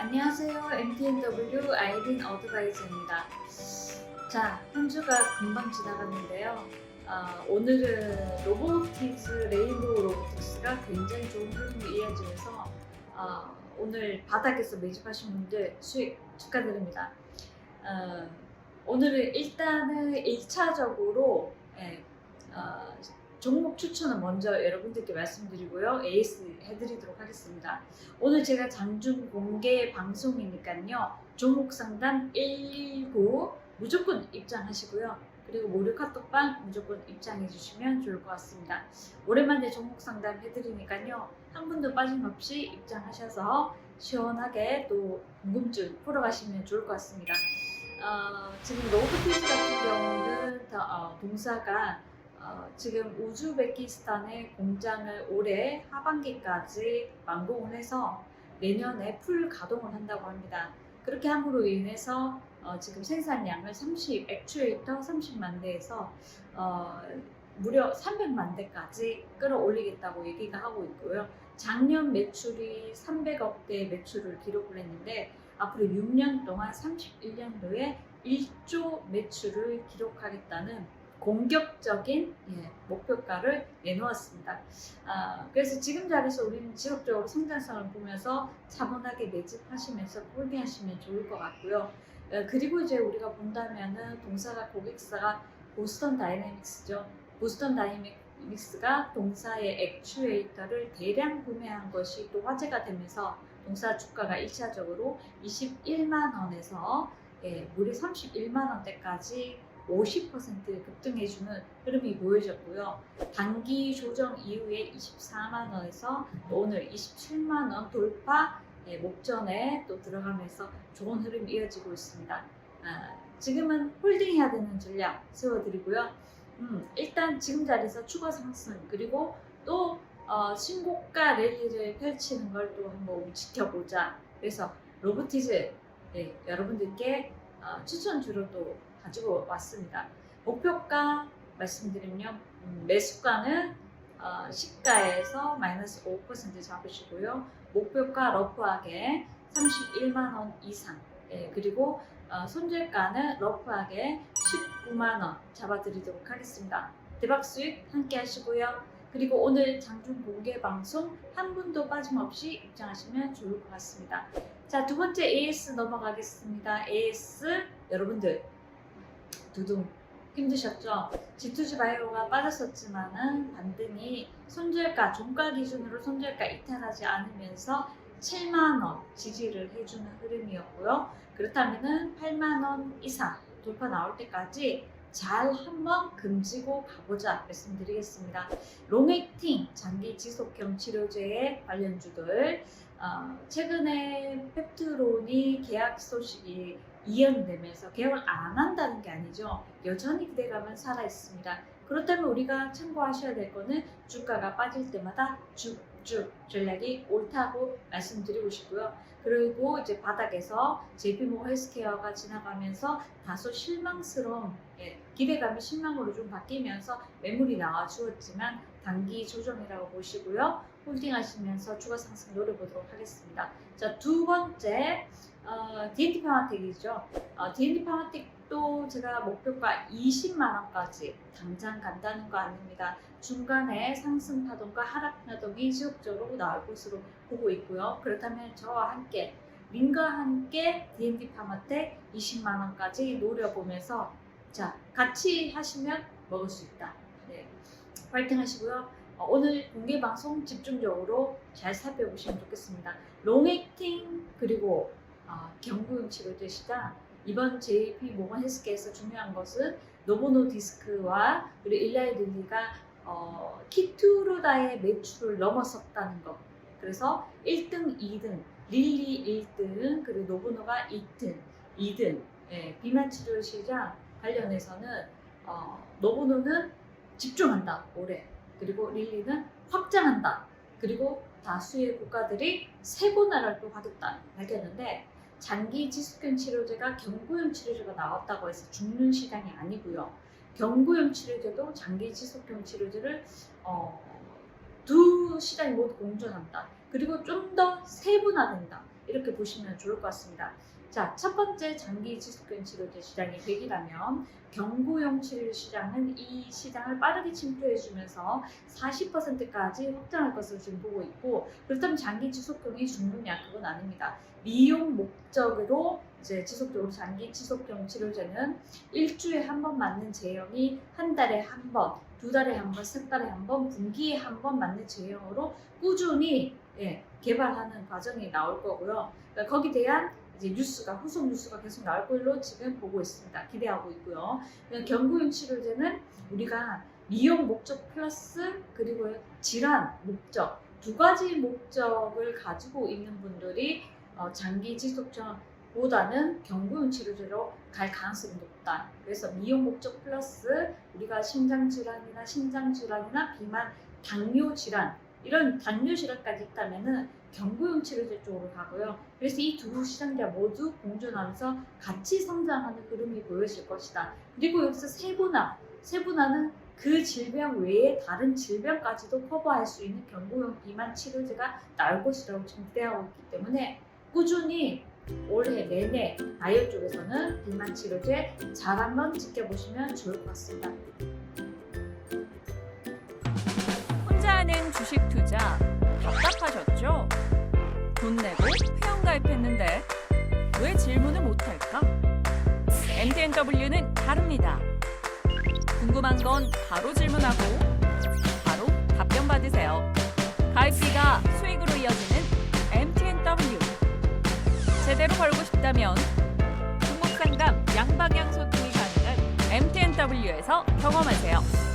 안녕하세요. MTNW 아이린 어드바이저입니다. 자, 한 주가 금방 지나갔는데요. 아, 오늘은 로보틱스, 레인보우 로보틱스가 굉장히 좋은 흐름을 이어지면서 아, 오늘 바닥에서 매집하신 분들 수익 축하드립니다. 어, 오늘은 일단은 1차적으로 예, 어, 종목 추천은 먼저 여러분들께 말씀드리고요. AS 해드리도록 하겠습니다. 오늘 제가 장중 공개 방송이니까요. 종목 상담 119 무조건 입장하시고요. 그리고 무료 카톡방 무조건 입장해 주시면 좋을 것 같습니다. 오랜만에 종목 상담 해드리니까요. 한 분도 빠짐없이 입장하셔서 시원하게 또 궁금증 풀어가시면 좋을 것 같습니다. 어, 지금 로보티스 같은 경우는 다, 어, 동사가 어, 지금 우즈베키스탄의 공장을 올해 하반기까지 완공을 해서 내년에 풀 가동을 한다고 합니다. 그렇게 함으로 인해서 어, 지금 생산량을 30, 액추에이터 30만 대에서 어, 무려 300만 대까지 끌어올리겠다고 얘기가 하고 있고요. 작년 매출이 300억 대 매출을 기록을 했는데 앞으로 6년 동안 31년도에 1조 매출을 기록하겠다는 공격적인 예, 목표가를 내놓았습니다. 아, 그래서 지금 자리에서 우리는 지속적으로 성장성을 보면서 차분하게 매집하시면서 홀딩하시면 좋을 것 같고요. 어, 그리고 이제 우리가 본다면은 동사가 고객사가 보스턴 다이내믹스죠. 보스턴 다이내믹스가 동사의 액추에이터를 대량 구매한 것이 또 화제가 되면서 동사 주가가 1차적으로 21만 원에서 예, 무려 31만 원대까지 50% 급등해주는 흐름이 보여졌고요. 단기 조정 이후에 24만 원에서 오늘 27만 원 돌파 예, 목전에 또 들어가면서 좋은 흐름이 이어지고 있습니다. 아, 지금은 홀딩해야 되는 전략 세워드리고요. 음, 일단 지금 자리에서 추가 상승 그리고 또 어, 신고가 랠리를 펼치는 걸 또 한번 지켜보자. 그래서 로보티즈 네, 여러분들께 어, 추천주로 또 가지고 왔습니다. 목표가 말씀드리면 음, 매수가는 어, 시가에서 마이너스 5% 잡으시고요. 목표가 러프하게 31만 원 이상. 예, 그리고 어, 손절가는 러프하게 19만 원 잡아드리도록 하겠습니다. 대박 수익 함께 하시고요. 그리고 오늘 장중 공개 방송 한 분도 빠짐없이 입장하시면 좋을 것 같습니다. 자, 두 번째 AS 넘어가겠습니다. AS 여러분들 두둥 힘드셨죠? G2G 바이오가 빠졌었지만은 반등이 손절가, 종가 기준으로 손절가 이탈하지 않으면서 7만원 지지를 해주는 흐름이었고요. 그렇다면은 8만원 이상 돌파 나올 때까지 잘 한번 금지고 가보자 말씀드리겠습니다. 롱액팅 장기 지속형 치료제의 관련주들 어, 최근에 펩트론이 계약 소식이 이연되면서 개혁을 안 한다는 게 아니죠. 여전히 기대감은 살아 있습니다. 그렇다면 우리가 참고하셔야 될 거는 주가가 빠질 때마다 쭉쭉 전략이 옳다고 말씀드리고 싶고요. 그리고 이제 바닥에서 JP모 헬스케어가 지나가면서 다소 실망스러운 예, 기대감이 실망으로 좀 바뀌면서 매물이 나와 주었지만 단기 조정이라고 보시고요. 홀딩하시면서 추가 상승 노려보도록 하겠습니다. 자, 두 번째 어, D&D 파마텍이죠. 어, D&D 파마텍도 제가 목표가 20만 원까지 당장 간다는 거 아닙니다. 중간에 상승 파동과 하락 파동이 지속적으로 나올 것으로 보고 있고요. 그렇다면 저와 함께 민과 함께 D&D 파마텍 20만 원까지 노려보면서 자 같이 하시면 먹을 수 있다. 네, 파이팅 하시고요. 어, 오늘 공개 방송 집중적으로 잘 살펴보시면 좋겠습니다. 롱액팅 그리고 어, 경구용 치료제 시장 이번 JP 모건 헬스케어에서 중요한 것은 노보노 디스크와 그리고 일라이 릴리가 어, 키투르다의 매출을 넘어섰다는 것. 그래서 1등, 2등, 릴리 1등, 그리고 노보노가 2등, 2등. 예, 비만 치료 시장 관련해서는 어, 노보노는 집중한다 올해. 그리고 릴리는 확장한다. 그리고 다수의 국가들이 세분화를 또 하겠다 밝혔는데 장기 지속형 치료제가 경구용 치료제가 나왔다고 해서 죽는 시장이 아니고요. 경구용 치료제도 장기 지속형 치료제를 어, 두 시장이 모두 공존한다. 그리고 좀 더 세분화된다. 이렇게 보시면 좋을 것 같습니다. 자, 첫 번째 장기 지속균 치료제 시장이 100이라면 경구용 치료 시장은 이 시장을 빠르게 침투해주면서 40%까지 확장할 것으로 지금 보고 있고 그렇다면 장기 지속형이 죽느냐 그건 아닙니다. 미용 목적으로 이제 지속적으로 장기 지속형 치료제는 일주에 한 번 맞는 제형이 한 달에 한 번, 두 달에 한 번, 세 달에 한 번, 분기에 한 번 맞는 제형으로 꾸준히 예, 개발하는 과정이 나올 거고요. 그러니까 거기에 대한 이제 뉴스가 후속 뉴스가 계속 나올 걸로 지금 보고 있습니다. 기대하고 있고요. 경구용 치료제는 우리가 미용 목적 플러스 그리고 질환 목적 두 가지 목적을 가지고 있는 분들이 어, 장기 지속적보다는 경구용 치료제로 갈 가능성이 높다. 그래서 미용 목적 플러스 우리가 심장 질환이나 신장 질환이나 비만, 당뇨 질환 이런 당뇨 질환까지 있다면은 경구용 치료제 쪽으로 가고요. 그래서 이 두 시장자 모두 공존하면서 같이 성장하는 흐름이 보여질 것이다. 그리고 여기서 세분화, 세분화는 그 질병 외에 다른 질병까지도 커버할 수 있는 경구용 비만 치료제가 나올 것이라고 지금 기대하고 있기 때문에 꾸준히 올해 내내 바이오 쪽에서는 비만 치료제 잘 한번 지켜보시면 좋을 것 같습니다. 주식 투자 답답하셨죠? 돈 내고 회원 가입했는데 왜 질문을 못할까? MTNW는 다릅니다. 궁금한 건 바로 질문하고 바로 답변 받으세요. 가입비가 수익으로 이어지는 MTNW. 제대로 벌고 싶다면 종목 상담 양방향 소통이 가능한 MTNW에서 경험하세요.